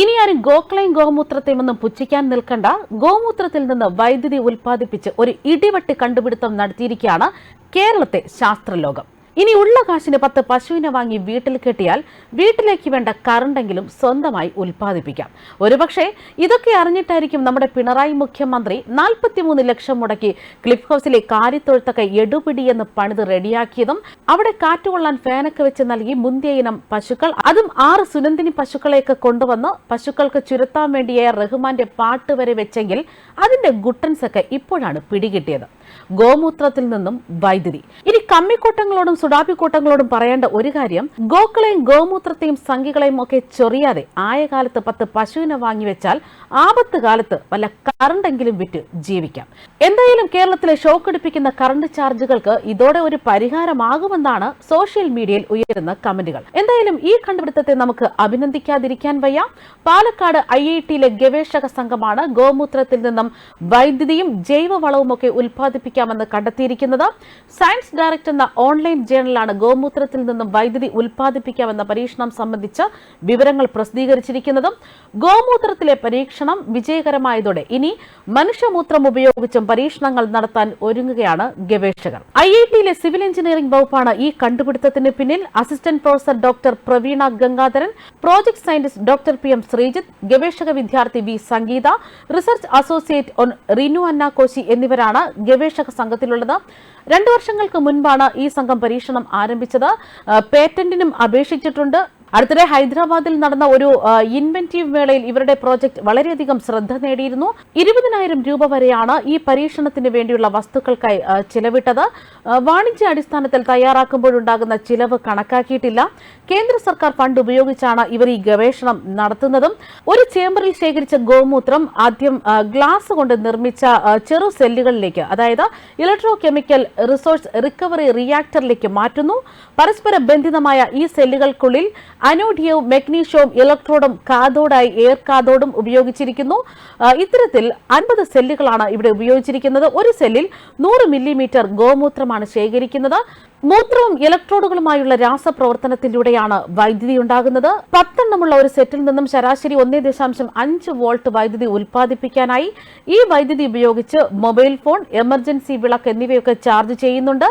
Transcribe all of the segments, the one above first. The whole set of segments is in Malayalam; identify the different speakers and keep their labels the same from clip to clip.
Speaker 1: ഇനി ആരും ഗോക്ലൈൻ ഗോമൂത്രത്തെയും ഒന്നും പുച്ഛിക്കാൻ നിൽക്കണ്ട. ഗോമൂത്രത്തിൽ നിന്ന് വൈദ്യുതി ഉൽപ്പാദിപ്പിച്ച് ഒരു ഇടിവെട്ട് കണ്ടുപിടുത്തം നടത്തിയിരിക്കുകയാണ് കേരളത്തെ ശാസ്ത്രലോകം. ഇനി ഉള്ള കാശിന് പത്ത് പശുവിനെ വാങ്ങി വീട്ടിൽ കെട്ടിയാൽ വീട്ടിലേക്ക് വേണ്ട കറണ്ടെങ്കിലും സ്വന്തമായി ഉൽപ്പാദിപ്പിക്കാം. ഒരുപക്ഷെ ഇതൊക്കെ അറിഞ്ഞിട്ടായിരിക്കും നമ്മുടെ പിണറായി മുഖ്യമന്ത്രി നാൽപ്പത്തിമൂന്ന് ലക്ഷം മുടക്കി ക്ലിഫ് ഹൗസിലെ കാര്യത്തൊഴുത്തൊക്കെ എടുപിടി എന്ന് പണിത് റെഡിയാക്കിയതും അവിടെ കാറ്റുകൊള്ളാൻ ഫാനൊക്കെ വെച്ച് നൽകി മുന്തിയ ഇനം പശുക്കൾ അതും ആറ് സുനന്ദിനി പശുക്കളെയൊക്കെ കൊണ്ടുവന്ന് പശുക്കൾക്ക് ചുരുത്താൻ വേണ്ടിയായ റഹ്മാന്റെ പാട്ട് വരെ വെച്ചെങ്കിൽ അതിന്റെ ഗുട്ടൻസ് ഒക്കെ ഇപ്പോഴാണ് പിടികിട്ടിയത്. ഗോമൂത്രത്തിൽ നിന്നും വൈദ്യുതി. ഇനി കമ്മിക്കൂട്ടങ്ങളോടും സുഡാപ്പിക്കൂട്ടങ്ങളോടും പറയേണ്ട ഒരു കാര്യം ഗോക്കളെയും ഗോമൂത്രത്തെയും സംഖികളെയും ഒക്കെ ചൊറിയാതെ ആയ കാലത്ത് പത്ത് പശുവിനെ വാങ്ങിവെച്ചാൽ ആപത്ത് കാലത്ത് വല്ല കറണ്ടെങ്കിലും വിറ്റ് ജീവിക്കാം. എന്തായാലും കേരളത്തിലെ ഷോക്കടിപ്പിക്കുന്ന കറണ്ട് ചാർജുകൾക്ക് ഇതോടെ ഒരു പരിഹാരമാകുമെന്നാണ് സോഷ്യൽ മീഡിയയിൽ ഉയരുന്ന കമന്റുകൾ. എന്തായാലും ഈ കണ്ടുപിടുത്തത്തെ നമുക്ക് അഭിനന്ദിക്കാതിരിക്കാൻ വയ്യ. പാലക്കാട് ഐ ഐ ടിയിലെ ഗവേഷക സംഘമാണ് ഗോമൂത്രത്തിൽ നിന്നും വൈദ്യുതിയും ജൈവവളവും ഒക്കെ ഉൽപ്പാദിപ്പിക്കാമെന്ന് കണ്ടെത്തിയിരിക്കുന്നത്. സയൻസ് ഡയറക്ടർ എന്ന ഓൺലൈൻ ജേണലാണ് ഗോമൂത്രത്തിൽ നിന്നും വൈദ്യുതി ഉൽപ്പാദിപ്പിക്കാമെന്ന പരീക്ഷണം സംബന്ധിച്ച വിവരങ്ങൾ പ്രസിദ്ധീകരിച്ചിരിക്കുന്നതും ഗോമൂത്രത്തിലെ പരീക്ഷണം വിജയകരമായതോടെ ഇനി മനുഷ്യമൂത്രം ഉപയോഗിച്ചും പരീക്ഷണങ്ങൾ നടത്താൻ ഒരുങ്ങുകയാണ് ഗവേഷകർ. ഐ ഐ ടിയിലെ സിവിൽ എഞ്ചിനീയറിംഗ് വകുപ്പാണ് ഈ കണ്ടുപിടുത്തത്തിന് പിന്നിൽ. Assistant professor doctor Praveena Gangadharan project scientist doctor P M Sreejith ഗവേഷക വിദ്യാർത്ഥി വി സംഗീത റിസർച്ച് അസോസിയേറ്റ് ഓൺ റിനു അന്ന കോശി എന്നിവരാണ് ഗവേഷക സംഘത്തിലുള്ളത്. രണ്ടു വർഷങ്ങൾക്ക് മുൻപാണ് ഈ സംഘം പരീക്ഷണം ആരംഭിച്ചത്. പേറ്റന്റിനും അപേക്ഷിച്ചിട്ടുണ്ട്. അടുത്തിടെ ഹൈദരാബാദിൽ നടന്ന ഒരു ഇൻവെന്റീവ് മേളയിൽ ഇവരുടെ പ്രോജക്ട് വളരെയധികം ശ്രദ്ധ നേടിയിരുന്നു. ഇരുപതിനായിരം രൂപ വരെയാണ് ഈ പരീക്ഷണത്തിന് വേണ്ടിയുള്ള വസ്തുക്കൾക്കായി ചിലവിട്ടത്. വാണിജ്യ അടിസ്ഥാനത്തിൽ തയ്യാറാക്കുമ്പോഴുണ്ടാകുന്ന ചിലവ് കണക്കാക്കിയിട്ടില്ല. കേന്ദ്ര സർക്കാർ ഫണ്ട് ഉപയോഗിച്ചാണ് ഇവർ ഈ ഗവേഷണം നടത്തുന്നതും. ഒരു ചേമ്പറിൽ ശേഖരിച്ച ഗോമൂത്രം ആദ്യം ഗ്ലാസ് കൊണ്ട് നിർമ്മിച്ച ചെറു സെല്ലുകളിലേക്ക് അതായത് ഇലക്ട്രോ കെമിക്കൽ റിസോഴ്സ് റിക്കവറി റിയാക്ടറിലേക്ക് മാറ്റുന്നു. പരസ്പര ബന്ധിതമായ ഈ സെല്ലുകൾക്കുള്ളിൽ അനോഡിയവും മെഗ്നീഷ്യവും ഇലക്ട്രോഡും കാതോഡായി എയർ കാതോഡും ഉപയോഗിച്ചിരിക്കുന്നു. ഇത്തരത്തിൽ അൻപത് സെല്ലുകളാണ് ഇവിടെ ഉപയോഗിച്ചിരിക്കുന്നത്. ഒരു സെല്ലിൽ നൂറ് മില്ലിമീറ്റർ ഗോമൂത്രമാണ് ശേഖരിക്കുന്നത്. മൂത്രവും ഇലക്ട്രോഡുകളുമായുള്ള രാസപ്രവർത്തനത്തിലൂടെയാണ് വൈദ്യുതി ഉണ്ടാകുന്നത്. പത്തെണ്ണമുള്ള ഒരു സെറ്റിൽ നിന്നും ശരാശരി ഒന്നേ ദശാംശം അഞ്ച് വോൾട്ട് വൈദ്യുതി ഉൽപ്പാദിപ്പിക്കാനായി ഈ വൈദ്യുതി ഉപയോഗിച്ച് മൊബൈൽ ഫോൺ എമർജൻസി വിളക്ക് എന്നിവയൊക്കെ ചാർജ് ചെയ്യുന്നുണ്ട്.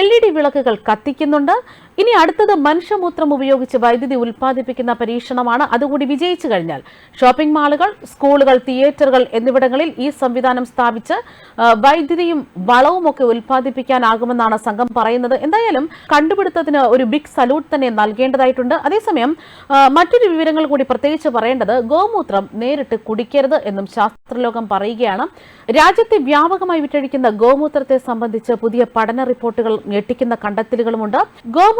Speaker 1: എൽ ഇ ഡി വിളക്കുകൾ കത്തിക്കുന്നുണ്ട്. ഇനി അടുത്തത് മനുഷ്യമൂത്രം ഉപയോഗിച്ച് വൈദ്യുതി ഉൽപ്പാദിപ്പിക്കുന്ന പരീക്ഷണമാണ് അതുകൂടി വിജയിച്ചു കഴിഞ്ഞാൽ. ഷോപ്പിംഗ് മാളുകൾ സ്കൂളുകൾ തിയേറ്ററുകൾ എന്നിവിടങ്ങളിൽ ഈ സംവിധാനം സ്ഥാപിച്ച് വൈദ്യുതിയും വളവും ഒക്കെ ഉൽപ്പാദിപ്പിക്കാനാകുമെന്നാണ് സംഘം പറയുന്നത്. എന്തായാലും കണ്ടുപിടുത്തത്തിന് ഒരു ബിഗ് സല്യൂട്ട് തന്നെ നൽകേണ്ടതായിട്ടുണ്ട്. അതേസമയം മറ്റൊരു വിവരങ്ങൾ കൂടി പ്രത്യേകിച്ച് പറയേണ്ടത് ഗോമൂത്രം നേരിട്ട് കുടിക്കരുത് എന്നും ശാസ്ത്രലോകം പറയുകയാണ്. രാജ്യത്തെ വ്യാപകമായി വിറ്റഴിക്കുന്ന ഗോമൂത്രത്തെ സംബന്ധിച്ച് പുതിയ പഠന റിപ്പോർട്ടുകൾ ഞെട്ടിക്കുന്ന കണ്ടെത്തലുകളുമുണ്ട്.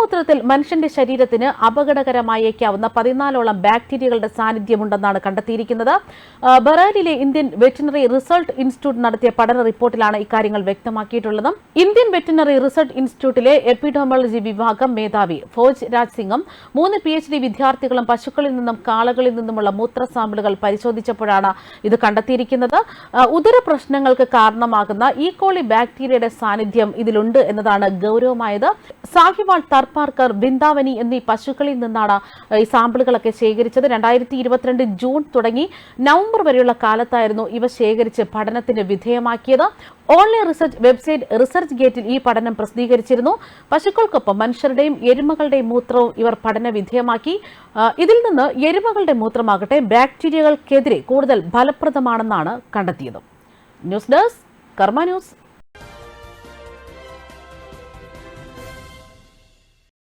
Speaker 1: ഗോമൂത്രത്തിൽ മനുഷ്യന്റെ ശരീരത്തിന് അപകടകരമായേക്കാവുന്ന പതിനാലോളം ബാക്ടീരിയകളുടെ സാന്നിധ്യമുണ്ടെന്നാണ് കണ്ടെത്തിയിരിക്കുന്നത്. ബറാലിലെ ഇന്ത്യൻ വെറ്റിനറി റിസർച്ച് ഇൻസ്റ്റിറ്റ്യൂട്ട് നടത്തിയ പഠന റിപ്പോർട്ടിലാണ് ഇക്കാര്യങ്ങൾ വ്യക്തമാക്കിയിട്ടുള്ളത്. ഇന്ത്യൻ വെറ്റിനറി റിസർച്ച് ഇൻസ്റ്റിറ്റ്യൂട്ടിലെ എപ്പിഡോമോളജി വിഭാഗം മേധാവി ഫോജ് രാജ് സിംഗും മൂന്ന് പി എച്ച് ഡി വിദ്യാർത്ഥികളും പശുക്കളിൽ നിന്നും കാളകളിൽ നിന്നുമുള്ള മൂത്ര സാമ്പിളുകൾ പരിശോധിച്ചപ്പോഴാണ് ഇത് കണ്ടെത്തിയിരിക്കുന്നത്. ഉദര പ്രശ്നങ്ങൾക്ക് കാരണമാകുന്ന ഈ കോളി ബാക്ടീരിയയുടെ സാന്നിധ്യം ഇതിലുണ്ട് എന്നതാണ് ഗൗരവമായത്. സാഹിവാൾ തർപ്പാർക്കർ ബൃന്ദാവനി എന്നീ പശുക്കളിൽ നിന്നാണ് ഈ സാമ്പിളുകളൊക്കെ ശേഖരിച്ചത്. രണ്ടായിരത്തി ഇരുപത്തിരണ്ട് ജൂൺ തുടങ്ങി നവംബർ വരെയുള്ള കാലത്തായിരുന്നു ഇവ ശേഖരിച്ച് പഠനത്തിന് വിധേയമാക്കിയത്. ഓൺലൈൻ റിസർച്ച് വെബ്സൈറ്റ് റിസർച്ച് ഗേറ്റിൽ ഈ പഠനം പ്രസിദ്ധീകരിച്ചിരുന്നു. പശുക്കൾക്കൊപ്പം മനുഷ്യരുടെയും എരുമകളുടെയും മൂത്രവും ഇവർ പഠന വിധേയമാക്കി ഇതിൽ നിന്ന് എരുമകളുടെ മൂത്രമാകട്ടെ ബാക്ടീരിയകൾക്കെതിരെ കൂടുതൽ ഫലപ്രദമാണെന്നാണ് കണ്ടെത്തിയത്. News desk Karma news.